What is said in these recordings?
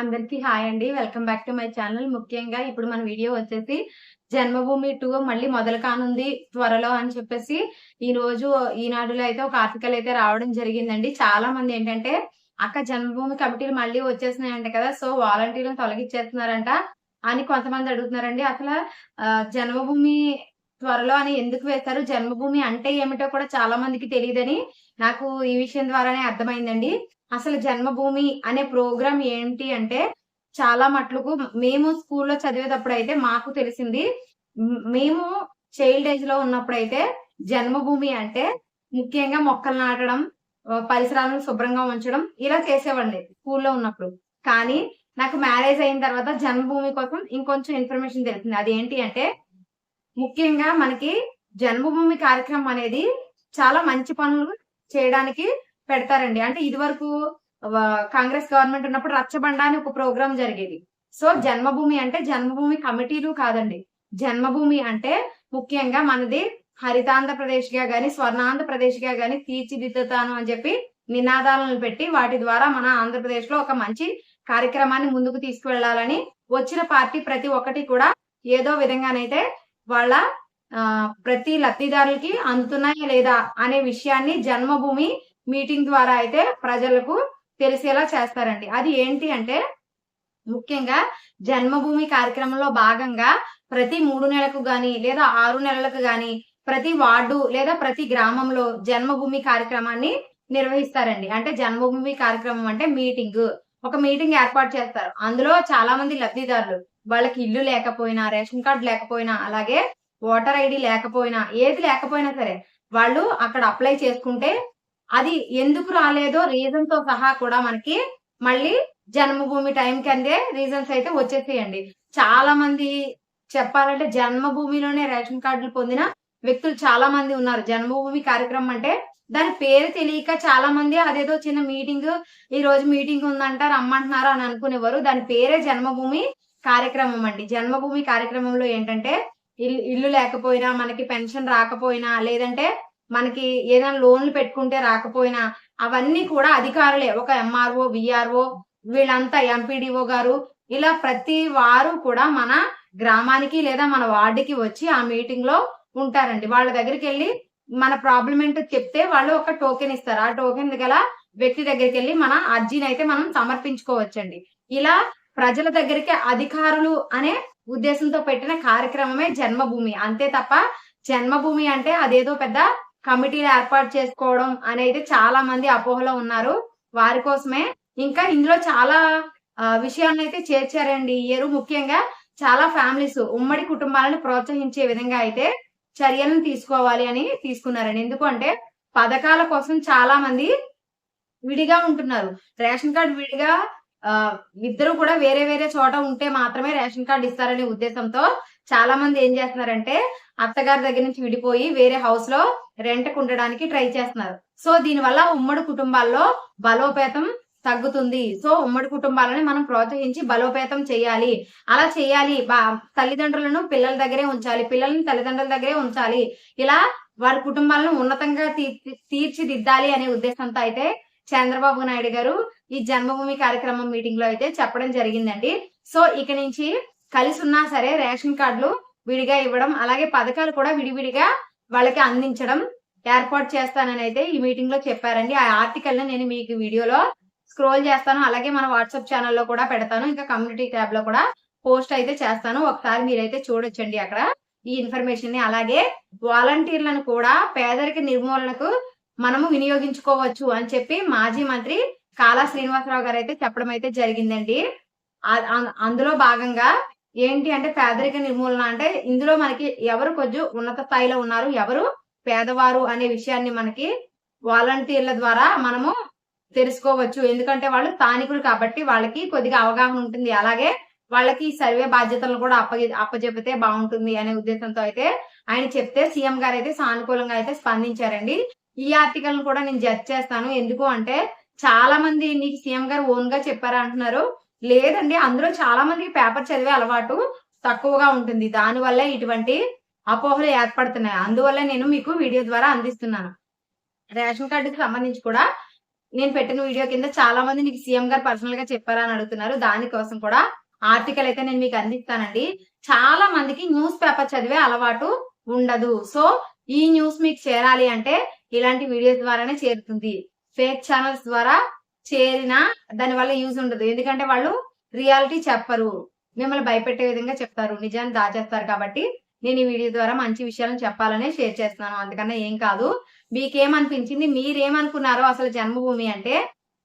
అందరికీ హాయ్ అండి. Welcome back to my channel. ముఖ్యంగా ఇప్పుడు మన వీడియో వచ్చేసి జన్మభూమి టూ మళ్ళీ మొదలు కానుంది త్వరలో అని చెప్పేసి ఈ రోజు ఈనాడులో అయితే ఒక ఆర్టికల్ అయితే రావడం జరిగిందండి. చాలా మంది ఏంటంటే అక్క జన్మభూమి కమిటీలు మళ్ళీ వచ్చేసినాయంట కదా సో వాలంటీర్లను తొలగించేస్తున్నారంట అని కొంతమంది అడుగుతున్నారండి. అసలు జన్మభూమి త్వరలో అని ఎందుకు వేస్తారు? జన్మభూమి అంటే ఏమిటో కూడా చాలా మందికి తెలియదని నాకు ఈ విషయం ద్వారానే అర్థమైందండి. అసలు జన్మభూమి అనే ప్రోగ్రామ్ ఏంటి అంటే చాలా మట్లకు మేము స్కూల్లో చదివేటప్పుడు అయితే మాకు తెలిసింది మేము చైల్డ్ ఏజ్లో ఉన్నప్పుడు అయితే జన్మభూమి అంటే ముఖ్యంగా మొక్కలు నాటడం పరిసరాలను శుభ్రంగా ఉంచడం ఇలా చేసేవాడిని స్కూల్లో ఉన్నప్పుడు. కానీ నాకు మ్యారేజ్ అయిన తర్వాత జన్మభూమి కోసం ఇంకొంచెం ఇన్ఫర్మేషన్ తెలిసింది అదేంటి అంటే ముఖ్యంగా మనకి జన్మభూమి కార్యక్రమం అనేది చాలా మంచి పనులు చేయడానికి పెడతారండి. అంటే ఇది వరకు కాంగ్రెస్ గవర్నమెంట్ ఉన్నప్పుడు రచ్చబండ అని ఒక ప్రోగ్రామ్ జరిగేది. సో జన్మభూమి అంటే జన్మభూమి కమిటీలు కాదండి. జన్మభూమి అంటే ముఖ్యంగా మనది హరితాంధ్రప్రదేశ్గా గాని స్వర్ణాంధ్రప్రదేశ్గా గాని తీర్చిదిద్దుతాను అని చెప్పి నినాదాలను పెట్టి వాటి ద్వారా మన ఆంధ్రప్రదేశ్లో ఒక మంచి కార్యక్రమాన్ని ముందుకు తీసుకువెళ్ళాలని వచ్చిన పార్టీ ప్రతి ఒక్కటి కూడా ఏదో విధంగానైతే వాళ్ళ ఆ, ప్రతి లబ్ధిదారులకి అందుతున్నాయా లేదా అనే విషయాన్ని జన్మభూమి మీటింగ్ ద్వారా అయితే ప్రజలకు తెలిసేలా చేస్తారండి. అది ఏంటి అంటే ముఖ్యంగా జన్మభూమి కార్యక్రమంలో భాగంగా ప్రతి మూడు నెలలకు గాని లేదా ఆరు నెలలకు గాని ప్రతి వార్డు లేదా ప్రతి గ్రామంలో జన్మభూమి కార్యక్రమాన్ని నిర్వహిస్తారండి. అంటే జన్మభూమి కార్యక్రమం అంటే మీటింగ్. ఒక మీటింగ్ ఏర్పాటు చేస్తారు. అందులో చాలా మంది లబ్ధిదారులు. వాళ్ళకి ఇల్లు లేకపోయినా రేషన్ కార్డు లేకపోయినా అలాగే ఓటర్ ఐడి లేకపోయినా ఏది లేకపోయినా సరే వాళ్ళు అక్కడ అప్లై చేసుకుంటే అది ఎందుకు రాలేదో రీజన్తో సహా కూడా మనకి మళ్ళీ జన్మభూమి టైం కందే రీజన్స్ అయితే వచ్చేసేయండి. చాలా మంది చెప్పాలంటే జన్మభూమిలోనే రేషన్ కార్డులు పొందిన వ్యక్తులు చాలా మంది ఉన్నారు. జన్మభూమి కార్యక్రమం అంటే దాని పేరు తెలియక చాలా మంది అదేదో చిన్న మీటింగ్ ఈ రోజు మీటింగ్ ఉందంట రమ్మంటున్నారు అని అనుకునేవారు. దాని పేరే జన్మభూమి కార్యక్రమం అండి. జన్మభూమి కార్యక్రమంలో ఏంటంటే ఇల్లు ఇల్లు లేకపోయినా మనకి పెన్షన్ రాకపోయినా లేదంటే మనకి ఏదైనా లోన్లు పెట్టుకుంటే రాకపోయినా అవన్నీ కూడా అధికారులే. ఒక ఎంఆర్ఓ విఆర్ఓ వీళ్ళంతా ఎంపీడీఓ గారు ఇలా ప్రతి వారు కూడా మన గ్రామానికి లేదా మన వార్డుకి వచ్చి ఆ మీటింగ్లో ఉంటారండి. వాళ్ళ దగ్గరికి వెళ్ళి మన ప్రాబ్లం ఏంటో చెప్తే వాళ్ళు ఒక టోకెన్ ఇస్తారు. ఆ టోకెన్ గల వ్యక్తి దగ్గరికి వెళ్ళి మన అర్జీని అయితే మనం సమర్పించుకోవచ్చండి. ఇలా ప్రజల దగ్గరికి అధికారులు అనే ఉద్దేశంతో పెట్టిన కార్యక్రమమే జన్మభూమి. అంతే తప్ప జన్మభూమి అంటే అదేదో పెద్ద కమిటీలు ఏర్పాటు చేసుకోవడం అనేది చాలా మంది అపోహలో ఉన్నారు. వారి కోసమే ఇంకా ఇందులో చాలా విషయాలను అయితే చేర్చారండి. ఈ ఇయర్ ముఖ్యంగా చాలా ఫ్యామిలీస్ ఉమ్మడి కుటుంబాలను ప్రోత్సహించే విధంగా అయితే చర్యలను తీసుకోవాలి అని తీసుకున్నారండి. ఎందుకంటే పథకాల కోసం చాలా మంది విడిగా ఉంటున్నారు. రేషన్ కార్డు విడిగా ఇద్దరు కూడా వేరే వేరే చోట ఉంటే మాత్రమే రేషన్ కార్డు ఇస్తారనే ఉద్దేశంతో చాలా మంది ఏం చేస్తున్నారంటే అత్తగారి దగ్గర నుంచి విడిపోయి వేరే హౌస్లో రెంట్ ఉండడానికి ట్రై చేస్తున్నారు. సో దీనివల్ల ఉమ్మడి కుటుంబాల్లో బలోపేతం తగ్గుతుంది. సో ఉమ్మడి కుటుంబాలని మనం ప్రోత్సహించి బలోపేతం చేయాలి. అలా చేయాలి. బా- తల్లిదండ్రులను పిల్లల దగ్గరే ఉంచాలి. పిల్లల్ని తల్లిదండ్రుల దగ్గరే ఉంచాలి. ఇలా వారి కుటుంబాలను ఉన్నతంగా తీర్చిదిద్దాలి అనే ఉద్దేశంతో అయితే చంద్రబాబు నాయుడు గారు ఈ జన్మభూమి కార్యక్రమం మీటింగ్లో అయితే చెప్పడం జరిగిందండి. సో ఇక నుంచి కలిసి ఉన్నా సరే రేషన్ కార్డులు విడిగా ఇవ్వడం అలాగే పథకాలు కూడా విడివిడిగా వాళ్ళకి అందించడం ఏర్పాటు చేస్తానని అయితే ఈ మీటింగ్లో చెప్పారండి. ఆ ఆర్టికల్ని నేను మీకు వీడియోలో స్క్రోల్ చేస్తాను. అలాగే మన వాట్సాప్ ఛానల్లో కూడా పెడతాను. ఇంకా కమ్యూనిటీ ట్యాబ్లో కూడా పోస్ట్ అయితే చేస్తాను. ఒకసారి మీరైతే చూడొచ్చండి అక్కడ ఈ ఇన్ఫర్మేషన్ని అలాగే వాలంటీర్లను కూడా పేదరిక నిర్మూలనకు మనము వినియోగించుకోవచ్చు అని చెప్పి మాజీ మంత్రి కాలా శ్రీనివాసరావు గారు అయితే చెప్పడం అయితే జరిగిందండి. అందులో భాగంగా ఏంటి అంటే పేదరిక నిర్మూలన అంటే ఇందులో మనకి ఎవరు కొంచెం ఉన్నత స్థాయిలో ఉన్నారు ఎవరు పేదవారు అనే విషయాన్ని మనకి వాలంటీర్ల ద్వారా మనము తెలుసుకోవచ్చు. ఎందుకంటే వాళ్ళు స్థానికులు కాబట్టి వాళ్ళకి కొద్దిగా అవగాహన ఉంటుంది. అలాగే వాళ్ళకి ఈ సర్వే బాధ్యతలను కూడా అప్ప అప్పచెపితే బాగుంటుంది అనే ఉద్దేశంతో అయితే ఆయన చెప్తే సీఎం గారు అయితే సానుకూలంగా అయితే స్పందించారండి. ఈ ఆర్టికల్ కూడా నేను జడ్జ్ చేస్తాను. ఎందుకు అంటే చాలా మంది నీకు సీఎం గారు ఓన్గా చెప్పారా అంటున్నారు లేదండి అందులో చాలా మందికి పేపర్ చదివే అలవాటు తక్కువగా ఉంటుంది. దానివల్ల ఇటువంటి అపోహలు ఏర్పడుతున్నాయి. అందువల్ల నేను మీకు వీడియో ద్వారా అందిస్తున్నాను. రేషన్ కార్డుకి సంబంధించి కూడా నేను పెట్టిన వీడియో కింద చాలా మంది నీకు సీఎం గారు పర్సనల్గా చెప్పారని అడుగుతున్నారు. దానికోసం కూడా ఆర్టికల్ అయితే నేను మీకు అందిస్తానండి. చాలా మందికి న్యూస్ పేపర్ చదివే అలవాటు ఉండదు. సో ఈ న్యూస్ మీకు చేరాలి అంటే ఇలాంటి వీడియోస్ ద్వారానే చేరుతుంది. ఫేక్ ఛానల్స్ ద్వారా చేరినా దాని వల్ల యూజ్ ఉండదు. ఎందుకంటే వాళ్ళు రియాలిటీ చెప్పరు. మిమ్మల్ని భయపెట్టే విధంగా చెప్తారు. నిజాన్ని దాచేస్తారు కాబట్టి నేను ఈ వీడియో ద్వారా మంచి విషయాలను చెప్పాలనే షేర్ చేస్తున్నాను. అందుకన్నా ఏం కాదు. మీకేమనిపించింది? మీరేమనుకున్నారో అసలు జన్మభూమి అంటే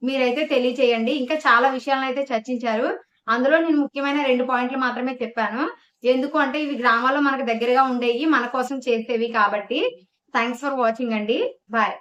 మీరైతే తెలియచేయండి. ఇంకా చాలా విషయాలను అయితే చర్చించారు. అందులో నేను ముఖ్యమైన రెండు పాయింట్లు మాత్రమే చెప్పాను. ఎందుకు అంటే ఇవి గ్రామాల్లో మనకు దగ్గరగా ఉండేవి మన కోసం చేసేవి కాబట్టి. థ్యాంక్స్ ఫర్ వాచింగ్ అండి. బాయ్.